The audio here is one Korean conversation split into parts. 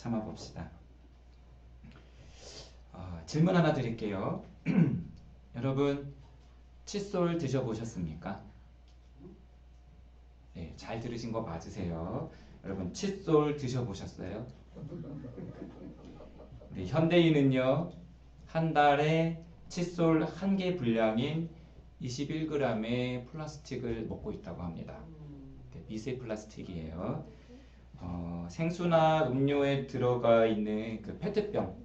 참아봅시다. 어, 질문 하나 드릴게요. 여러분 칫솔 드셔보셨습니까? 네, 잘 들으신 거 맞으세요. 여러분 칫솔 드셔보셨어요? 네, 현대인은요 한 달에 칫솔 한 개 분량인 21g의 플라스틱을 먹고 있다고 합니다. 네, 미세 플라스틱이에요. 어, 생수나 음료에 들어가 있는 그 페트병,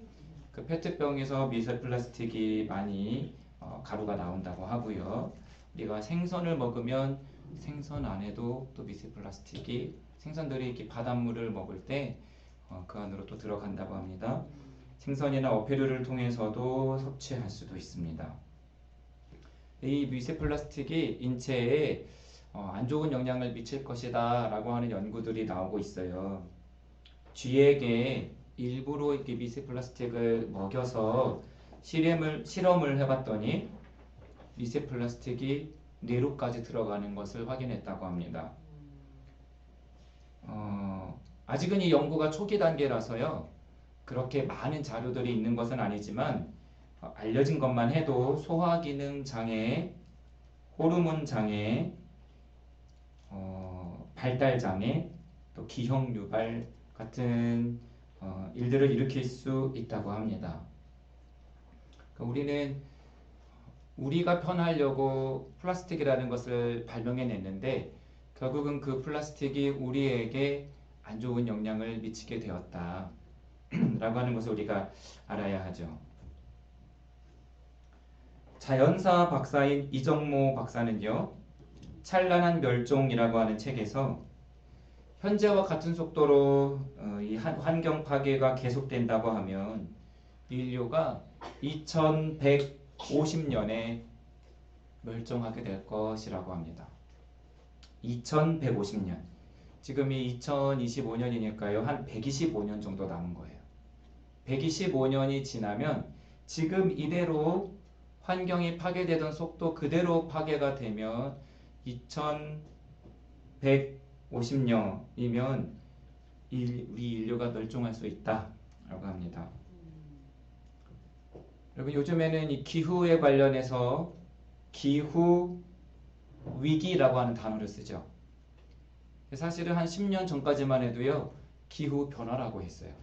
그 페트병에서 미세 플라스틱이 많이 어, 가루가 나온다고 하고요. 우리가 생선을 먹으면 생선 안에도 또 미세 플라스틱이 생선들이 이렇게 바닷물을 먹을 때 그 안으로 또 들어간다고 합니다. 생선이나 어패류를 통해서도 섭취할 수도 있습니다. 이 미세 플라스틱이 인체에 어, 안 좋은 영향을 미칠 것이다 라고 하는 연구들이 나오고 있어요. 쥐에게 일부러 미세 플라스틱을 먹여서 실험을, 실험을 해봤더니 미세 플라스틱이 뇌로까지 들어가는 것을 확인했다고 합니다. 어, 아직은 이 연구가 초기 단계라서요. 그렇게 많은 자료들이 있는 것은 아니지만 어, 알려진 것만 해도 소화기능 장애, 호르몬 장애, 어, 발달 장애, 또 기형 유발 같은 어, 일들을 일으킬 수 있다고 합니다. 그러니까 우리는 우리가 편하려고 플라스틱이라는 것을 발명해냈는데 결국은 그 플라스틱이 우리에게 안 좋은 영향을 미치게 되었다. 라고 하는 것을 우리가 알아야 하죠. 자연사 박사인 이정모 박사는요, 찬란한 멸종이라고 하는 책에서 현재와 같은 속도로 어, 이 환경 파괴가 계속된다고 하면 인류가 2150년에 멸종하게 될 것이라고 합니다. 2150년. 지금이 2025년이니까요. 한 125년 정도 남은 거예요. 125년이 지나면 지금 이대로 환경이 파괴되던 속도 그대로 파괴가 되면 2150년이면 우리 인류가 멸종할 수 있다라고 합니다. 여러분 요즘에는 이 기후에 관련해서 기후 위기라고 하는 단어를 쓰죠. 사실은 한 10년 전까지만 해도요. 기후 변화라고 했어요.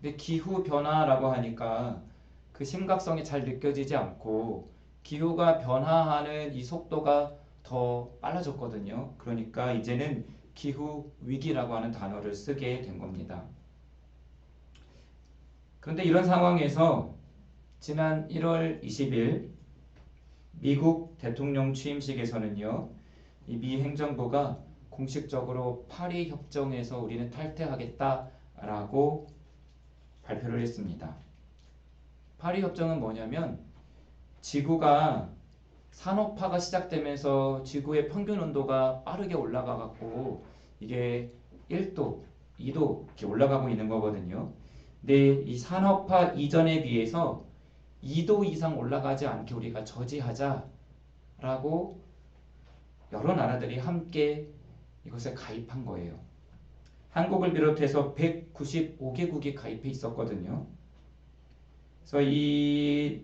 근데 기후 변화라고 하니까 그 심각성이 잘 느껴지지 않고 기후가 변화하는 이 속도가 더 빨라졌거든요. 그러니까 이제는 기후 위기라고 하는 단어를 쓰게 된 겁니다. 그런데 이런 상황에서 지난 1월 20일 미국 대통령 취임식에서는요. 이미 행정부가 공식적으로 파리 협정에서 우리는 탈퇴하겠다라고 발표를 했습니다. 파리 협정은 뭐냐면 지구가 산업화가 시작되면서 지구의 평균 온도가 빠르게 올라가 갖고 이게 1도, 2도 이렇게 올라가고 있는 거거든요. 근데 이 산업화 이전에 비해서 2도 이상 올라가지 않게 우리가 저지하자라고 여러 나라들이 함께 이것에 가입한 거예요. 한국을 비롯해서 195개국이 가입해 있었거든요. 그래서 이,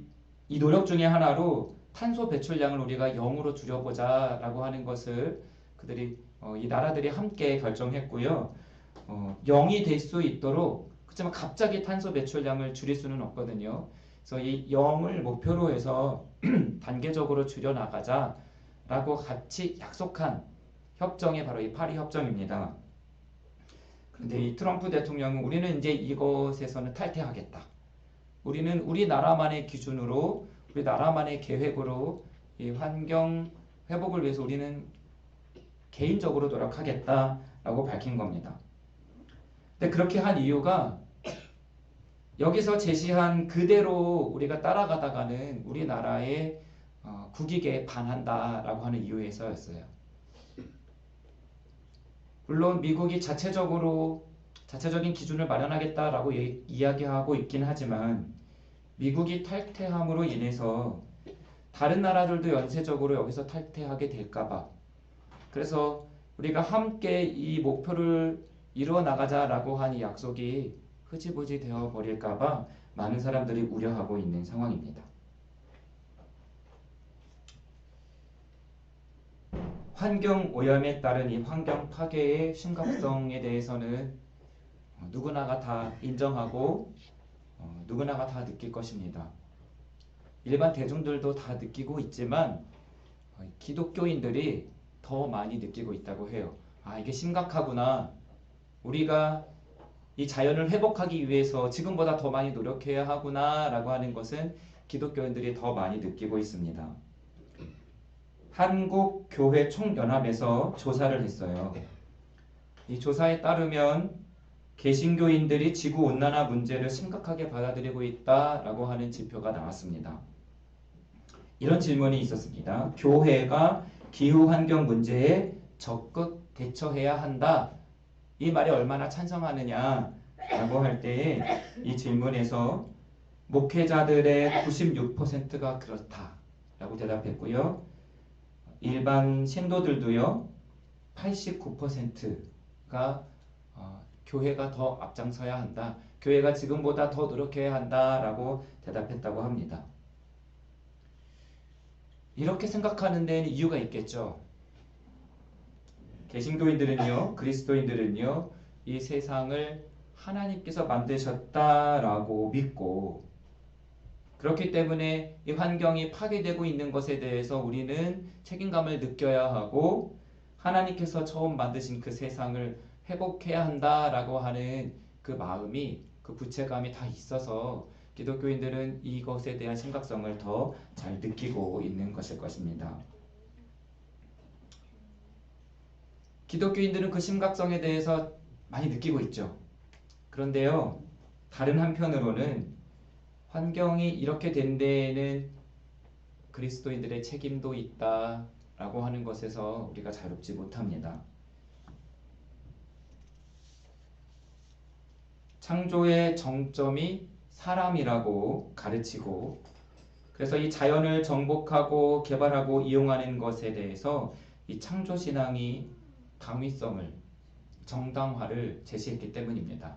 이 노력 중에 하나로 탄소 배출량을 우리가 0으로 줄여보자 라고 하는 것을 그들이 어, 이 나라들이 함께 결정했고요. 어, 0이 될 수 있도록 그렇지만 갑자기 탄소 배출량을 줄일 수는 없거든요. 그래서 이 0을 목표로 해서 단계적으로 줄여나가자 라고 같이 약속한 협정이 바로 이 파리 협정입니다. 그런데 이 트럼프 대통령은 우리는 이제 이것에서는 탈퇴하겠다. 우리는 우리나라만의 기준으로 우리 나라만의 계획으로 이 환경 회복을 위해서 우리는 개인적으로 노력하겠다라고 밝힌 겁니다. 근데 그렇게 한 이유가 여기서 제시한 그대로 우리가 따라가다가는 우리나라의 어, 국익에 반한다라고 하는 이유에서였어요. 물론 미국이 자체적으로 자체적인 기준을 마련하겠다라고 예, 이야기하고 있긴 하지만 미국이 탈퇴함으로 인해서 다른 나라들도 연쇄적으로 여기서 탈퇴하게 될까봐 그래서 우리가 함께 이 목표를 이루어 나가자라고 한 이 약속이 흐지부지 되어 버릴까봐 많은 사람들이 우려하고 있는 상황입니다. 환경 오염에 따른 이 환경 파괴의 심각성에 대해서는 어, 누구나가 다 인정하고 어, 누구나가 다 느낄 것입니다. 일반 대중들도 다 느끼고 있지만 어, 기독교인들이 더 많이 느끼고 있다고 해요. 아, 이게 심각하구나. 우리가 이 자연을 회복하기 위해서 지금보다 더 많이 노력해야 하구나라고 하는 것은 기독교인들이 더 많이 느끼고 있습니다. 한국 교회 총연합에서 조사를 했어요. 이 조사에 따르면 개신교인들이 지구 온난화 문제를 심각하게 받아들이고 있다라고 하는 지표가 나왔습니다. 이런 질문이 있었습니다. 교회가 기후 환경 문제에 적극 대처해야 한다. 이 말이 얼마나 찬성하느냐라고 할때이 질문에서 목회자들의 96%가 그렇다라고 대답했고요. 일반 신도들도요. 89%가 어, 교회가 더 앞장서야 한다. 교회가 지금보다 더 노력해야 한다라고 대답했다고 합니다. 이렇게 생각하는 데는 이유가 있겠죠. 개신교인들은요, 그리스도인들은요, 이 세상을 하나님께서 만드셨다라고 믿고 그렇기 때문에 이 환경이 파괴되고 있는 것에 대해서 우리는 책임감을 느껴야 하고 하나님께서 처음 만드신 그 세상을 회복해야 한다라고 하는 그 마음이 그 부채감이 다 있어서 기독교인들은 이것에 대한 심각성을 더 잘 느끼고 있는 것일 것입니다. 기독교인들은 그 심각성에 대해서 많이 느끼고 있죠. 그런데요, 다른 한편으로는 환경이 이렇게 된 데에는 그리스도인들의 책임도 있다라고 하는 것에서 우리가 자유롭지 못합니다. 창조의 정점이 사람이라고 가르치고 그래서 이 자연을 정복하고 개발하고 이용하는 것에 대해서 이 창조 신앙이 당위성을 정당화를 제시했기 때문입니다.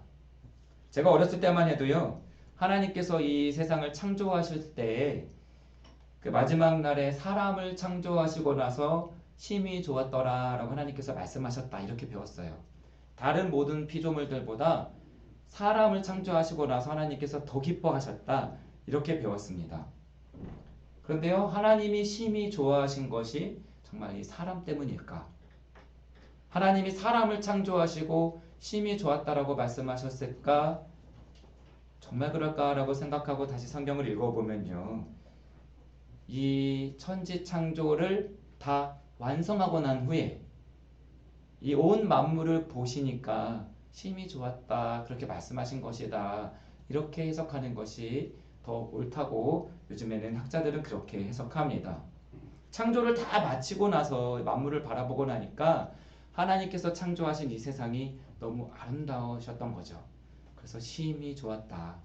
제가 어렸을 때만 해도요. 하나님께서 이 세상을 창조하실 때그 마지막 날에 사람을 창조하시고 나서 심히 좋았더라 라고 하나님께서 말씀하셨다 이렇게 배웠어요. 다른 모든 피조물들보다 사람을 창조하시고 나서 하나님께서 더 기뻐하셨다 이렇게 배웠습니다. 그런데요 하나님이 심히 좋아하신 것이 정말 이 사람 때문일까? 하나님이 사람을 창조하시고 심히 좋았다라고 말씀하셨을까? 정말 그럴까라고 생각하고 다시 성경을 읽어보면요. 이 천지 창조를 다 완성하고 난 후에 이 온 만물을 보시니까 심히 좋았다 그렇게 말씀하신 것이다 이렇게 해석하는 것이 더 옳다고 요즘에는 학자들은 그렇게 해석합니다. 창조를 다 마치고 나서 만물을 바라보고 나니까 하나님께서 창조하신 이 세상이 너무 아름다우셨던 거죠. 그래서 심히 좋았다.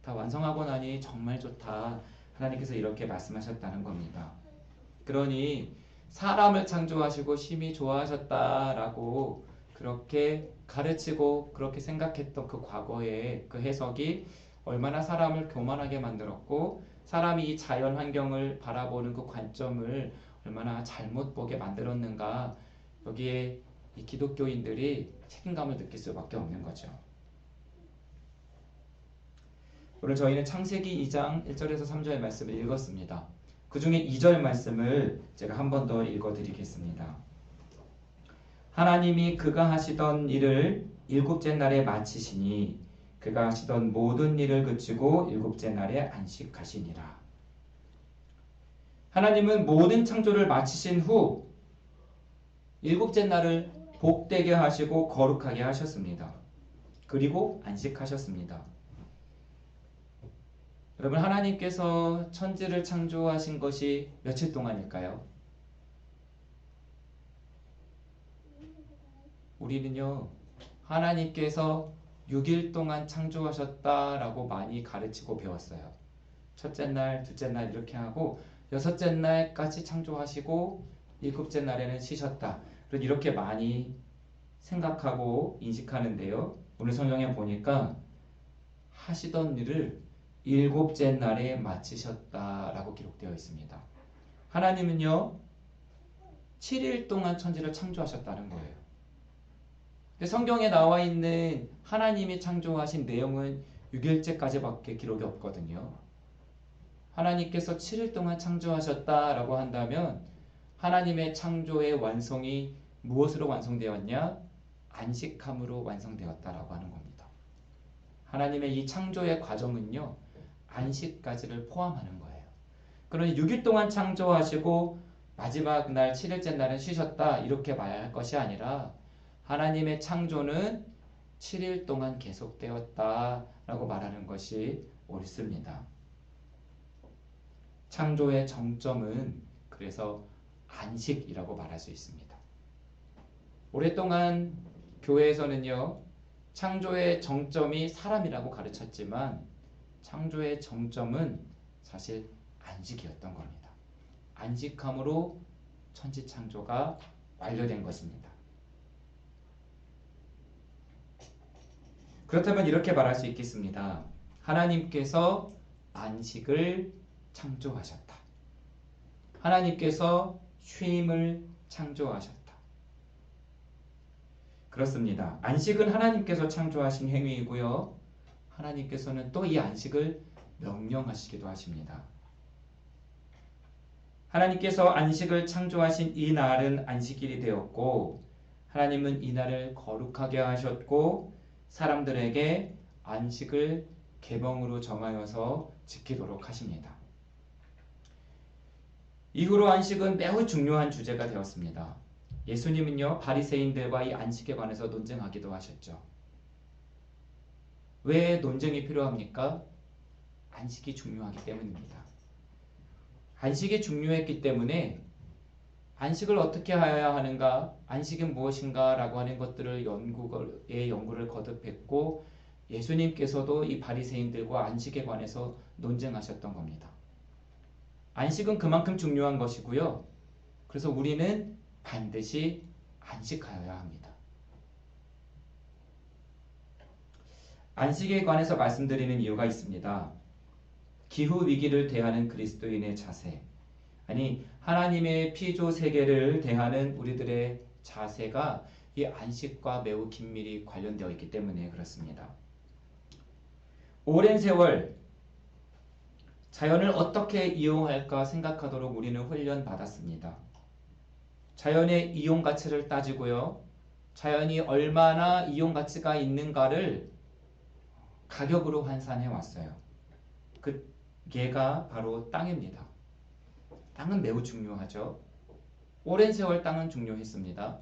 다 완성하고 나니 정말 좋다. 하나님께서 이렇게 말씀하셨다는 겁니다. 그러니 사람을 창조하시고 심히 좋아하셨다라고 그렇게 가르치고 그렇게 생각했던 그 과거의 그 해석이 얼마나 사람을 교만하게 만들었고 사람이 이 자연 환경을 바라보는 그 관점을 얼마나 잘못 보게 만들었는가 여기에 이 기독교인들이 책임감을 느낄 수밖에 없는 거죠. 오늘 저희는 창세기 2장 1절에서 3절 말씀을 읽었습니다. 그 중에 2절 말씀을 제가 한 번 더 읽어드리겠습니다. 하나님이 그가 하시던 일을 일곱째 날에 마치시니 그가 하시던 모든 일을 그치고 일곱째 날에 안식하시니라. 하나님은 모든 창조를 마치신 후 일곱째 날을 복되게 하시고 거룩하게 하셨습니다. 그리고 안식하셨습니다. 여러분 하나님께서 천지를 창조하신 것이 며칠 동안일까요? 우리는요 하나님께서 6일 동안 창조하셨다라고 많이 가르치고 배웠어요. 첫째 날, 둘째 날 이렇게 하고 여섯째 날까지 창조하시고 일곱째 날에는 쉬셨다. 이렇게 많이 생각하고 인식하는데요. 오늘 성경에 보니까 하시던 일을 일곱째 날에 마치셨다라고 기록되어 있습니다. 하나님은요, 7일 동안 천지를 창조하셨다는 거예요. 성경에 나와 있는 하나님이 창조하신 내용은 6일째까지밖에 기록이 없거든요. 하나님께서 7일 동안 창조하셨다라고 한다면 하나님의 창조의 완성이 무엇으로 완성되었냐? 안식함으로 완성되었다라고 하는 겁니다. 하나님의 이 창조의 과정은요, 안식까지를 포함하는 거예요. 그러니 6일 동안 창조하시고 마지막 날 7일째 날은 쉬셨다 이렇게 말할 것이 아니라 하나님의 창조는 7일 동안 계속되었다라고 말하는 것이 옳습니다. 창조의 정점은 그래서 안식이라고 말할 수 있습니다. 오랫동안 교회에서는요, 창조의 정점이 사람이라고 가르쳤지만 창조의 정점은 사실 안식이었던 겁니다. 안식함으로 천지 창조가 완료된 것입니다. 그렇다면 이렇게 말할 수 있겠습니다. 하나님께서 안식을 창조하셨다. 하나님께서 쉼을 창조하셨다. 그렇습니다. 안식은 하나님께서 창조하신 행위이고요. 하나님께서는 또 이 안식을 명령하시기도 하십니다. 하나님께서 안식을 창조하신 이 날은 안식일이 되었고 하나님은 이 날을 거룩하게 하셨고 사람들에게 안식을 계명으로 정하여서 지키도록 하십니다. 이후로 안식은 매우 중요한 주제가 되었습니다. 예수님은요 바리새인들과 이 안식에 관해서 논쟁하기도 하셨죠. 왜 논쟁이 필요합니까? 안식이 중요하기 때문입니다. 안식이 중요했기 때문에 안식을 어떻게 하여야 하는가, 안식은 무엇인가 라고 하는 것들을 연구의 연구를 거듭했고 예수님께서도 이 바리새인들과 안식에 관해서 논쟁하셨던 겁니다. 안식은 그만큼 중요한 것이고요. 그래서 우리는 반드시 안식하여야 합니다. 안식에 관해서 말씀드리는 이유가 있습니다. 기후 위기를 대하는 그리스도인의 자세, 아니 하나님의 피조 세계를 대하는 우리들의 자세가 이 안식과 매우 긴밀히 관련되어 있기 때문에 그렇습니다. 오랜 세월 자연을 어떻게 이용할까 생각하도록 우리는 훈련 받았습니다. 자연의 이용 가치를 따지고요. 자연이 얼마나 이용 가치가 있는가를 가격으로 환산해 왔어요. 그 개가 바로 땅입니다. 땅은 매우 중요하죠. 오랜 세월 땅은 중요했습니다.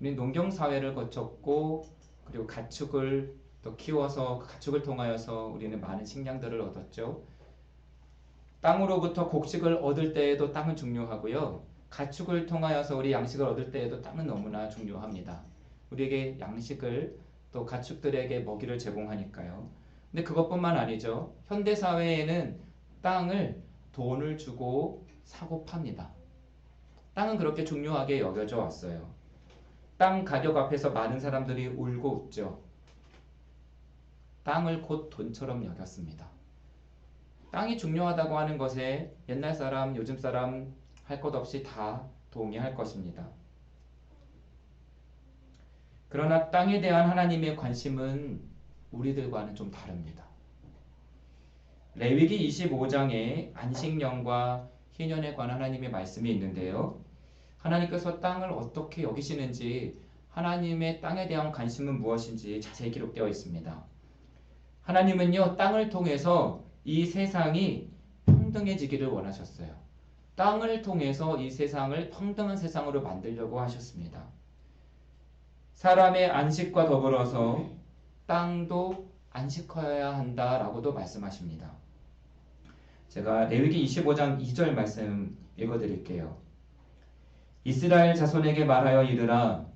우리 농경 사회를 거쳤고 그리고 가축을 또 키워서 그 가축을 통하여서 우리는 많은 식량들을 얻었죠. 땅으로부터 곡식을 얻을 때에도 땅은 중요하고요. 가축을 통하여서 우리 양식을 얻을 때에도 땅은 너무나 중요합니다. 우리에게 양식을 또 가축들에게 먹이를 제공하니까요. 근데 그것뿐만 아니죠. 현대 사회에는 땅을 돈을 주고 사고 팝니다. 땅은 그렇게 중요하게 여겨져 왔어요. 땅 가격 앞에서 많은 사람들이 울고 웃죠. 땅을 곧 돈처럼 여겼습니다. 땅이 중요하다고 하는 것에 옛날 사람, 요즘 사람 할 것 없이 다 동의할 것입니다. 그러나 땅에 대한 하나님의 관심은 우리들과는 좀 다릅니다. 레위기 25장에 안식년과 희년에 관한 하나님의 말씀이 있는데요. 하나님께서 땅을 어떻게 여기시는지 하나님의 땅에 대한 관심은 무엇인지 자세히 기록되어 있습니다. 하나님은요, 땅을 통해서 이 세상이 평등해지기를 원하셨어요. 땅을 통해서 이 세상을 평등한 세상으로 만들려고 하셨습니다. 사람의 안식과 더불어서 땅도 안식하여야 한다라고도 말씀하십니다. 제가 레위기 25장 2절 말씀 읽어드릴게요. 이스라엘 자손에게 말하여 이르라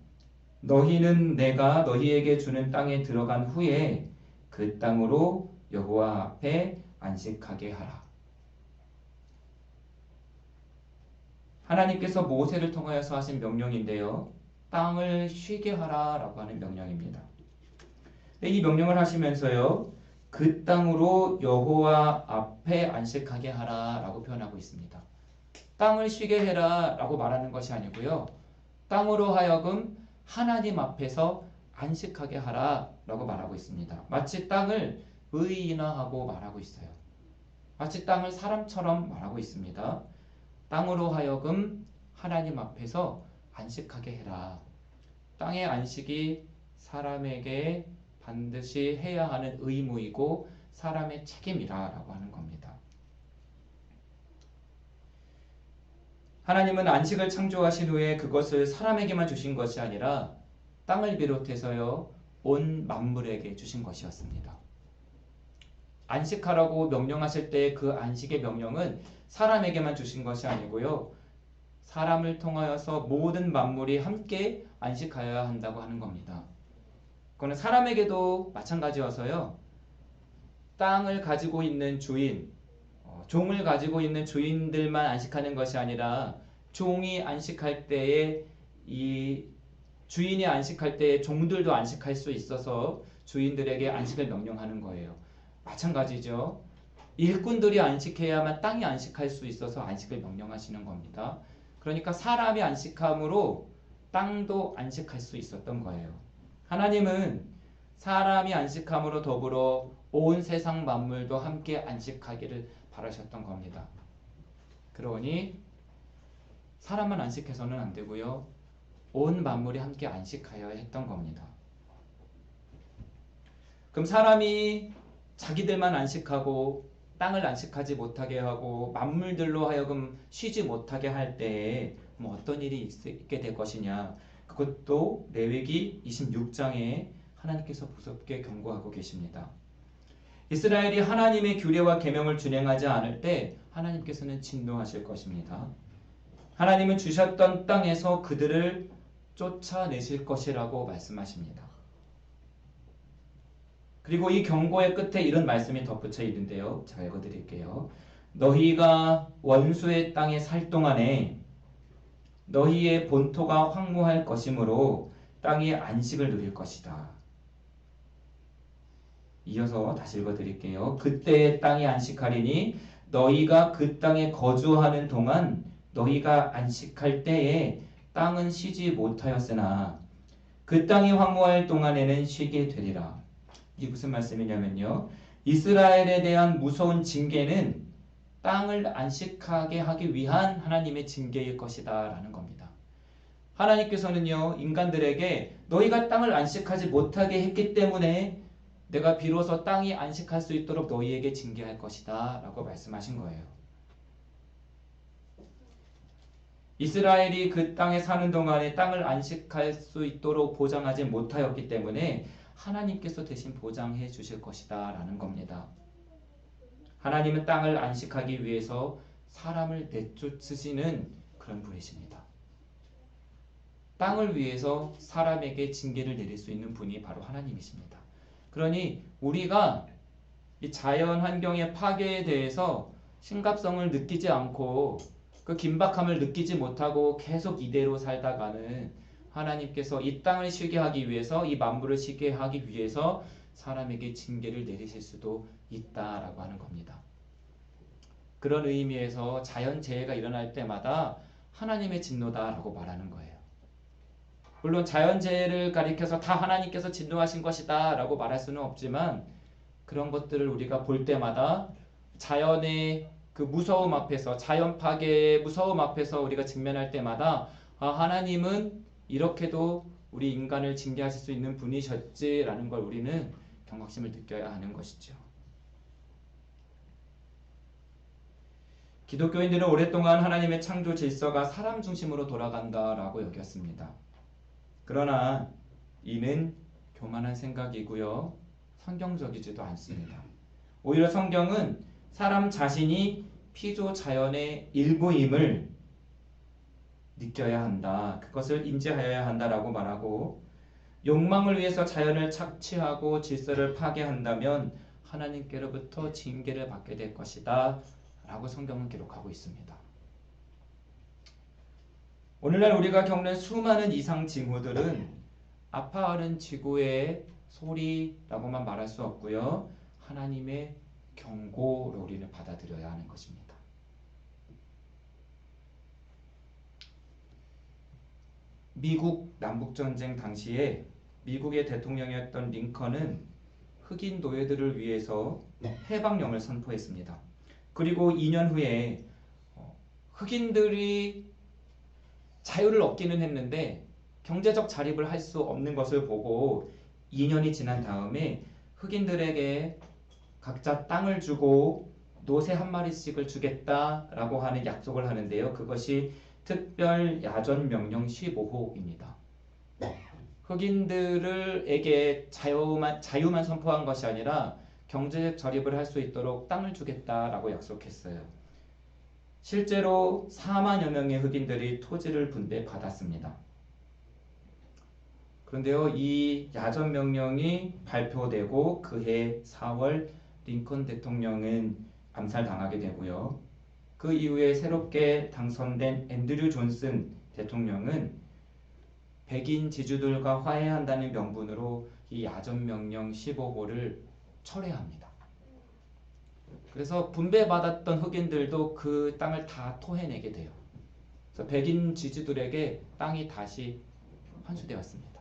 너희는 내가 너희에게 주는 땅에 들어간 후에 그 땅으로 여호와 앞에 안식하게 하라. 하나님께서 모세를 통하여서 하신 명령인데요. 땅을 쉬게 하라라고 하는 명령입니다. 네, 이 명령을 하시면서요. 그 땅으로 여호와 앞에 안식하게 하라라고 표현하고 있습니다. 땅을 쉬게 해라라고 말하는 것이 아니고요. 땅으로 하여금 하나님 앞에서 안식하게 하라라고 말하고 있습니다. 마치 땅을 의인화하고 말하고 있어요. 마치 땅을 사람처럼 말하고 있습니다. 땅으로 하여금 하나님 앞에서 안식하게 해라. 땅의 안식이 사람에게 반드시 해야 하는 의무이고 사람의 책임이라라고 하는 겁니다. 하나님은 안식을 창조하신 후에 그것을 사람에게만 주신 것이 아니라 땅을 비롯해서요 온 만물에게 주신 것이었습니다. 안식하라고 명령하실 때 그 안식의 명령은 사람에게만 주신 것이 아니고요 사람을 통하여서 모든 만물이 함께 안식하여야 한다고 하는 겁니다. 그거는 사람에게도 마찬가지여서요 땅을 가지고 있는 주인, 어, 종을 가지고 있는 주인들만 안식하는 것이 아니라 종이 안식할 때에 이 주인이 안식할 때에 종들도 안식할 수 있어서 주인들에게 안식을 명령하는 거예요. 마찬가지죠. 일꾼들이 안식해야만 땅이 안식할 수 있어서 안식을 명령하시는 겁니다. 그러니까 사람이 안식함으로 땅도 안식할 수 있었던 거예요. 하나님은 사람이 안식함으로 더불어 온 세상 만물도 함께 안식하기를 바라셨던 겁니다. 그러니 사람만 안식해서는 안 되고요. 온 만물이 함께 안식하여야 했던 겁니다. 그럼 사람이 자기들만 안식하고 땅을 안식하지 못하게 하고 만물들로 하여금 쉬지 못하게 할 때에 뭐 어떤 일이 있게 될 것이냐 그것도 레위기 26장에 하나님께서 무섭게 경고하고 계십니다. 이스라엘이 하나님의 규례와 계명을 준행하지 않을 때 하나님께서는 진노하실 것입니다. 하나님은 주셨던 땅에서 그들을 쫓아내실 것이라고 말씀하십니다. 그리고 이 경고의 끝에 이런 말씀이 덧붙여 있는데요. 제가 읽어드릴게요. 너희가 원수의 땅에 살 동안에 너희의 본토가 황무할 것이므로 땅의 안식을 누릴 것이다. 이어서 다시 읽어드릴게요. 그때 땅이 안식하리니 너희가 그 땅에 거주하는 동안 너희가 안식할 때에 땅은 쉬지 못하였으나 그 땅이 황무할 동안에는 쉬게 되리라. 이게 무슨 말씀이냐면요. 이스라엘에 대한 무서운 징계는 땅을 안식하게 하기 위한 하나님의 징계일 것이다 라는 겁니다. 하나님께서는요, 인간들에게 너희가 땅을 안식하지 못하게 했기 때문에 내가 비로소 땅이 안식할 수 있도록 너희에게 징계할 것이다 라고 말씀하신 거예요. 이스라엘이 그 땅에 사는 동안에 땅을 안식할 수 있도록 보장하지 못하였기 때문에 하나님께서 대신 보장해 주실 것이다 라는 겁니다. 하나님은 땅을 안식하기 위해서 사람을 내쫓으시는 그런 분이십니다. 땅을 위해서 사람에게 징계를 내릴 수 있는 분이 바로 하나님이십니다. 그러니 우리가 이 자연 환경의 파괴에 대해서 심각성을 느끼지 않고 그 긴박함을 느끼지 못하고 계속 이대로 살다가는 하나님께서 이 땅을 쉬게 하기 위해서 이 만물을 쉬게 하기 위해서 사람에게 징계를 내리실 수도 있다라고 하는 겁니다. 그런 의미에서 자연재해가 일어날 때마다 하나님의 진노다라고 말하는 거예요. 물론 자연재해를 가리켜서 다 하나님께서 진노하신 것이다 라고 말할 수는 없지만 그런 것들을 우리가 볼 때마다 자연의 그 무서움 앞에서 자연 파괴의 무서움 앞에서 우리가 직면할 때마다 아, 하나님은 이렇게도 우리 인간을 징계하실 수 있는 분이셨지라는 걸 우리는 경각심을 느껴야 하는 것이죠. 기독교인들은 오랫동안 하나님의 창조 질서가 사람 중심으로 돌아간다라고 여겼습니다. 그러나 이는 교만한 생각이고요. 성경적이지도 않습니다. 오히려 성경은 사람 자신이 피조 자연의 일부임을 느껴야 한다. 그것을 인지하여야 한다라고 말하고 욕망을 위해서 자연을 착취하고 질서를 파괴한다면 하나님께로부터 징계를 받게 될 것이다. 라고 성경은 기록하고 있습니다. 오늘날 우리가 겪는 수많은 이상 징후들은 아파하는 지구의 소리라고만 말할 수 없고요. 하나님의 경고로 우리는 받아들여야 하는 것입니다. 미국 남북전쟁 당시에 미국의 대통령이었던 링컨은 흑인 노예들을 위해서 네. 해방령을 선포했습니다. 그리고 2년 후에 어, 흑인들이 자유를 얻기는 했는데 경제적 자립을 할 수 없는 것을 보고 2년이 지난 다음에 흑인들에게 각자 땅을 주고 노새 한 마리씩을 주겠다라고 하는 약속을 하는데요. 그것이 특별 야전 명령 15호입니다. 네. 흑인들에게 자유만 자유만 선포한 것이 아니라 경제적 저립을 할 수 있도록 땅을 주겠다라고 약속했어요. 실제로 4만여 명의 흑인들이 토지를 분배 받았습니다. 그런데요, 이 야전 명령이 발표되고 그해 4월 링컨 대통령은 암살당하게 되고요. 그 이후에 새롭게 당선된 앤드류 존슨 대통령은 백인 지주들과 화해한다는 명분으로 이 야전 명령 15호를 철회합니다. 그래서 분배받았던 흑인들도 그 땅을 다 토해내게 돼요. 그래서 백인 지주들에게 땅이 다시 환수되었습니다.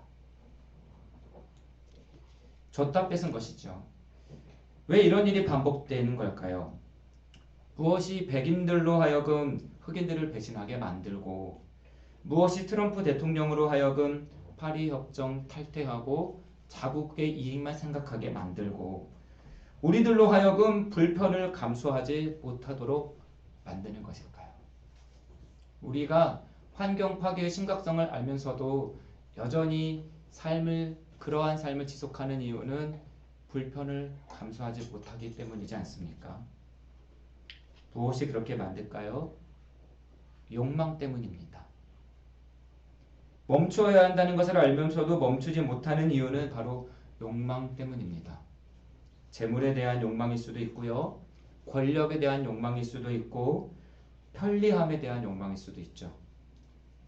줬다 뺏은 것이죠. 왜 이런 일이 반복되는 걸까요? 무엇이 백인들로 하여금 흑인들을 배신하게 만들고 무엇이 트럼프 대통령으로 하여금 파리 협정 탈퇴하고 자국의 이익만 생각하게 만들고 우리들로 하여금 불편을 감수하지 못하도록 만드는 것일까요? 우리가 환경 파괴의 심각성을 알면서도 여전히 삶을 그러한 삶을 지속하는 이유는 불편을 감수하지 못하기 때문이지 않습니까? 무엇이 그렇게 만들까요? 욕망 때문입니다. 멈추어야 한다는 것을 알면서도 멈추지 못하는 이유는 바로 욕망 때문입니다. 재물에 대한 욕망일 수도 있고요. 권력에 대한 욕망일 수도 있고 편리함에 대한 욕망일 수도 있죠.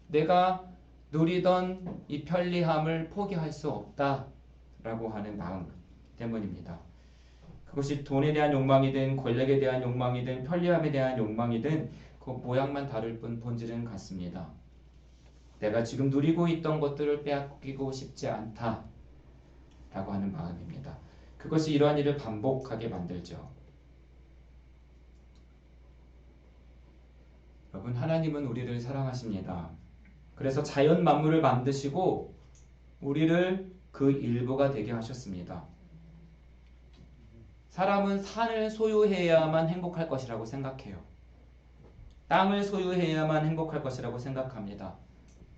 내가 누리던 이 편리함을 포기할 수 없다라고 하는 마음 때문입니다. 그것이 돈에 대한 욕망이든 권력에 대한 욕망이든 편리함에 대한 욕망이든 그 모양만 다를 뿐 본질은 같습니다. 내가 지금 누리고 있던 것들을 빼앗기고 싶지 않다. 라고 하는 마음입니다. 그것이 이러한 일을 반복하게 만들죠. 여러분, 하나님은 우리를 사랑하십니다. 그래서 자연 만물을 만드시고 우리를 그 일부가 되게 하셨습니다. 사람은 산을 소유해야만 행복할 것이라고 생각해요. 땅을 소유해야만 행복할 것이라고 생각합니다.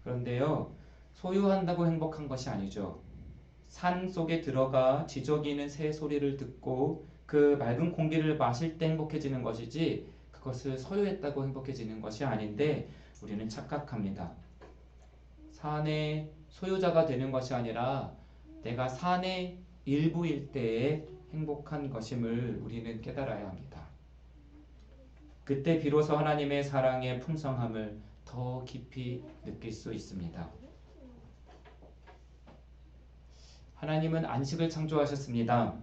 그런데요, 소유한다고 행복한 것이 아니죠. 산 속에 들어가 지저귀는 새 소리를 듣고 그 맑은 공기를 마실 때 행복해지는 것이지 그것을 소유했다고 행복해지는 것이 아닌데 우리는 착각합니다. 산의 소유자가 되는 것이 아니라 내가 산의 일부일 때에 행복한 것임을 우리는 깨달아야 합니다. 그때 비로소 하나님의 사랑의 풍성함을 더 깊이 느낄 수 있습니다. 하나님은 안식을 창조하셨습니다.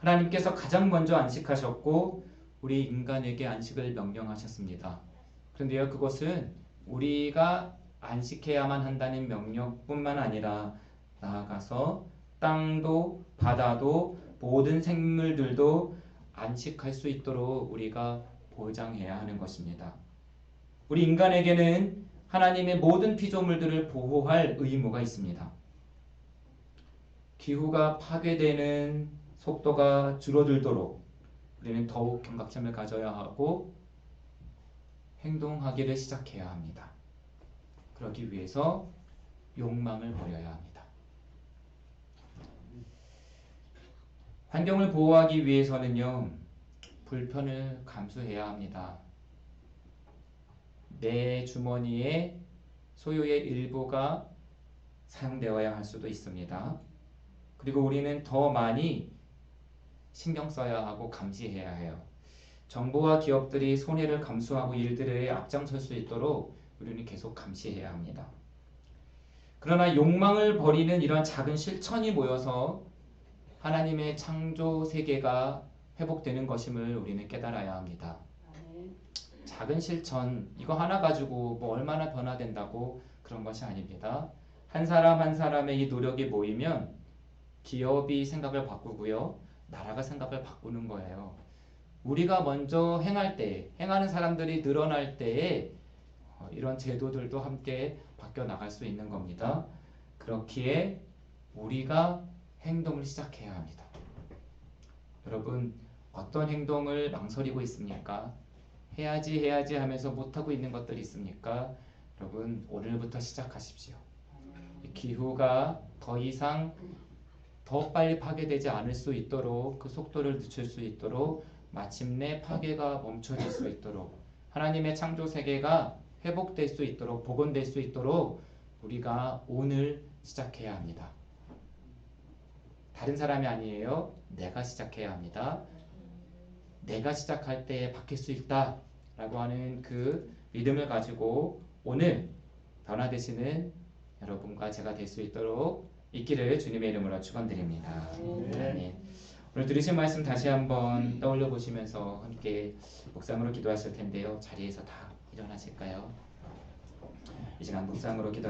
하나님께서 가장 먼저 안식하셨고 우리 인간에게 안식을 명령하셨습니다. 그런데요, 그것은 우리가 안식해야만 한다는 명령뿐만 아니라 나아가서 땅도 바다도 모든 생물들도 안식할 수 있도록 우리가 보장해야 하는 것입니다. 우리 인간에게는 하나님의 모든 피조물들을 보호할 의무가 있습니다. 기후가 파괴되는 속도가 줄어들도록 우리는 더욱 경각심을 가져야 하고 행동하기를 시작해야 합니다. 그러기 위해서 욕망을 버려야 합니다. 환경을 보호하기 위해서는요, 불편을 감수해야 합니다. 내 주머니에 소유의 일부가 사용되어야 할 수도 있습니다. 그리고 우리는 더 많이 신경 써야 하고 감시해야 해요. 정부와 기업들이 손해를 감수하고 일들에 앞장설 수 있도록 우리는 계속 감시해야 합니다. 그러나 욕망을 버리는 이런 작은 실천이 모여서 하나님의 창조 세계가 회복되는 것임을 우리는 깨달아야 합니다. 작은 실천 이거 하나 가지고 뭐 얼마나 변화된다고 그런 것이 아닙니다. 한 사람 한 사람의 이 노력이 모이면 기업이 생각을 바꾸고요. 나라가 생각을 바꾸는 거예요. 우리가 먼저 행할 때, 행하는 사람들이 늘어날 때에 어, 이런 제도들도 함께 바뀌어 나갈 수 있는 겁니다. 그렇기에 우리가 행동을 시작해야 합니다. 여러분, 어떤 행동을 망설이고 있습니까? 해야지 해야지 하면서 못하고 있는 것들이 있습니까? 여러분 오늘부터 시작하십시오. 이 기후가 더 이상 더 빨리 파괴되지 않을 수 있도록 그 속도를 늦출 수 있도록 마침내 파괴가 멈춰질 수 있도록 하나님의 창조 세계가 회복될 수 있도록 복원될 수 있도록 우리가 오늘 시작해야 합니다. 다른 사람이 아니에요. 내가 시작해야 합니다. 내가 시작할 때 바뀔 수 있다 라고 하는 그 믿음을 가지고 오늘 변화되시는 여러분과 제가 될 수 있도록 있기를 주님의 이름으로 축원드립니다. 아멘. 오늘 들으신 말씀 다시 한번 떠올려 보시면서 함께 묵상으로 기도하실 텐데요. 자리에서 다 일어나실까요? 이 시간 묵상으로 기도.